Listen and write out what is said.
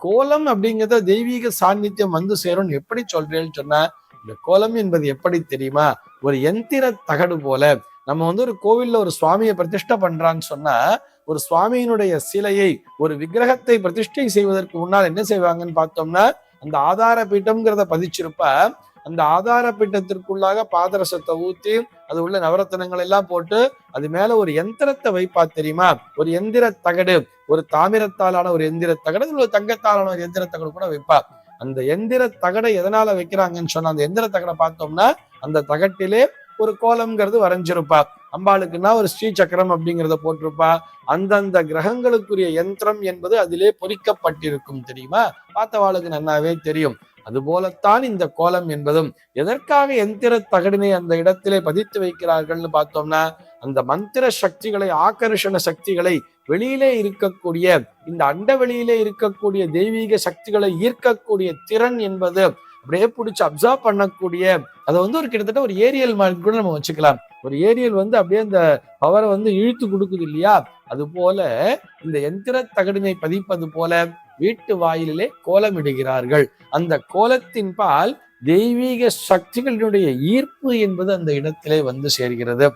கோலம் அப்படிங்கிறத தெய்வீக சாநித்தியம் வந்து சேரும்னு எப்படி சொல்றேன்னு சொன்னா இந்த கோலம் என்பது எப்படி தெரியுமா? ஒரு எந்திர தகடு போல. நம்ம வந்து ஒரு கோவில்ல ஒரு சுவாமியை பிரதிஷ்டை பண்றான்னு சொன்னா ஒரு சுவாமியினுடைய சிலையை ஒரு விக்கிரகத்தை பிரதிஷ்டை செய்வதற்கு முன்னால் என்ன செய்வாங்கன்னு பார்த்தோம்னா அந்த ஆதார பீட்டம்ங்கிறத பதிச்சிருப்ப அந்த ஆதார பீட்டத்திற்குள்ளாக பாதரசத்தை ஊத்தி அது உள்ள நவரத்தனங்கள் எல்லாம் போட்டு அது மேல ஒரு எந்திரத்தை வைப்பா தெரியுமா? ஒரு எந்திர தகடு ஒரு தாமிரத்தாலான ஒரு எந்திர தகடு ஒரு தங்கத்தாலான ஒரு எந்திர தகடு கூட வைப்பா அந்த எந்திர தகடை எதனால வைக்கிறாங்கன்னு சொன்னா அந்த எந்திர தகடை பார்த்தோம்னா அந்த தகட்டிலே ஒரு கோலம்ங்கிறது வரைஞ்சிருப்பா. அம்பாளுக்குன்னா ஒரு ஸ்ரீ சக்கரம் அப்படிங்கிறத போட்டிருப்பா. அந்தந்த கிரகங்களுக்குரிய யந்திரம் என்பது அதிலே பொறிக்கப்பட்டிருக்கும் தெரியுமா? பார்த்தவாளுக்கு நன்னாவே தெரியும். அதுபோலத்தான் இந்த கோலம் என்பதும். எதற்காக எந்திர தகடினை அந்த இடத்திலே பதித்து வைக்கிறார்கள்னு பார்த்தோம்னா அந்த மந்திர சக்திகளை ஆக்கர்ஷண சக்திகளை வெளியிலே இருக்கக்கூடிய இந்த அண்ட வெளியிலே இருக்கக்கூடிய தெய்வீக சக்திகளை ஈர்க்கக்கூடிய திறன் என்பது அப்படியே பிடிச்சி அப்சர்வ் பண்ணக்கூடிய அதை வந்து ஒரு கிட்டத்தட்ட ஒரு ஏரியல் மாதிரி கூட நம்ம வச்சுக்கலாம். ஒரு ஏரியல் வந்து அப்படியே அந்த பவரை வந்து இழுத்து கொடுக்குது இல்லையா? அது போல இந்த எந்திர தகடினை பதிப்பது போல வீட்டு வாயிலே கோலமிடுகிறார்கள். அந்த கோலத்தின் பால் தெய்வீக சக்திகளினுடைய ஈர்ப்பு என்பது அந்த இடத்திலே வந்து சேர்கிறது.